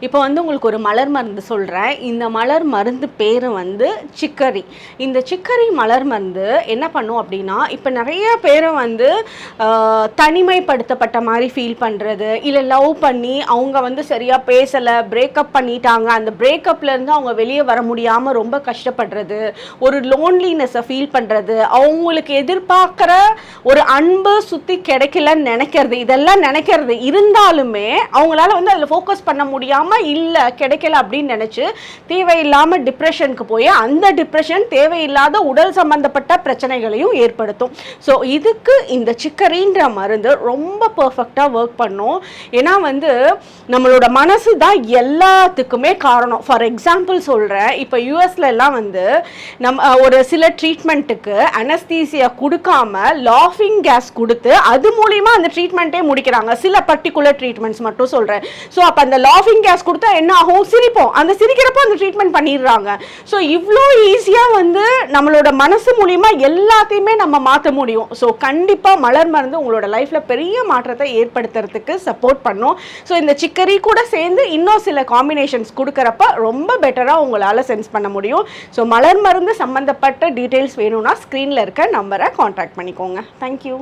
இப்போ வந்து உங்களுக்கு ஒரு மலர் மருந்து சொல்கிறேன் இந்த மலர் மருந்து பேர் வந்து சிக்கரி. இந்த சிக்கரி மலர் மருந்து என்ன பண்ணும் அப்படின்னா இப்போ நிறைய பேரை வந்து தனிமைப்படுத்தப்பட்ட மாதிரி ஃபீல் பண்ணுறது இல்லை லவ் பண்ணி அவங்க வந்து சரியாக பேசலை பிரேக்கப் பண்ணிட்டாங்க அந்த பிரேக்கப்லேருந்து அவங்க வெளியே வர முடியாமல் ரொம்ப கஷ்டப்படுறது ஒரு லோன்லினஸை ஃபீல் பண்ணுறது அவங்களுக்கு எதிர்பார்க்குற ஒரு அன்பு சுற்றி கிடைக்கலன்னு நினைக்கிறது இதெல்லாம் நினைக்கிறது இருந்தாலுமே அவங்களால வந்து அதில் ஃபோக்கஸ் பண்ண முடியாமல் இல்லை கிடைக்கல அப்படின்னு நினச்சி தேவையில்லாமல் டிப்ரெஷனுக்கு போய் அந்த டிப்ரெஷன் தேவையில்லாத உடல் சம்பந்தப்பட்ட பிரச்சனைகளையும் ஏற்படுத்தும். ஸோ இதுக்கு இந்த சிக்கரின்ற மருந்து ரொம்ப பர்ஃபெக்டாக ஒர்க் பண்ணும். ஏன்னா வந்து நம்மளோட மனசு தான் எல்லாத்துக்குமே காரணம். ஃபார் எக்ஸாம்பிள் சொல்கிறேன் இப்போ யூஎஸ்ல எல்லாம் வந்து நம்ம ஒரு சில ட்ரீட்மெண்ட்டுக்கு அனஸ்தீசியா கொடுக்காம லாஃபிங் கேஸ் கொடுத்து அது மூலியமாக அந்த ட்ரீட்மெண்ட்டே முடிக்கிறாங்க. சில பர்டிகுலர் ட்ரீட்மெண்ட்ஸ் மட்டும் சொல்கிறேன் ஸோ அப்போ அந்த லாஃபிங் கேஸ் கொடுத்தா என்ன ஆகும்? சிரிப்போம். அந்த சிரிக்கிறப்போ அந்த ட்ரீட்மெண்ட் பண்ணிடுறாங்க. ஸோ இவ்வளோ ஈஸியாக வந்து நம்மளோட மனசு மூலிமா எல்லாத்தையுமே நம்ம மாற்ற முடியும். ஸோ கண்டிப்பாக மலர் மருந்து உங்களோட லைஃப்பில் பெரிய மாற்றத்தை ஏற்படுத்துறதுக்கு சப்போர்ட் பண்ணும். ஸோ இந்த சிக்கரி கூட சேர்ந்து இன்னும் சில காம்பினேஷன்ஸ் கொடுக்குறப்ப ரொம்ப பெட்டராக உங்களால் சென்ஸ் பண்ண முடியும். ஸோ மலர் மருந்து சம்மந்தப்பட்ட டீட்டெயில்ஸ் வேணும்னா ஸ்க்ரீனில் இருக்க நம்பரை காண்டாக்ட் பண்ணிக்கோங்க. தேங்க்யூ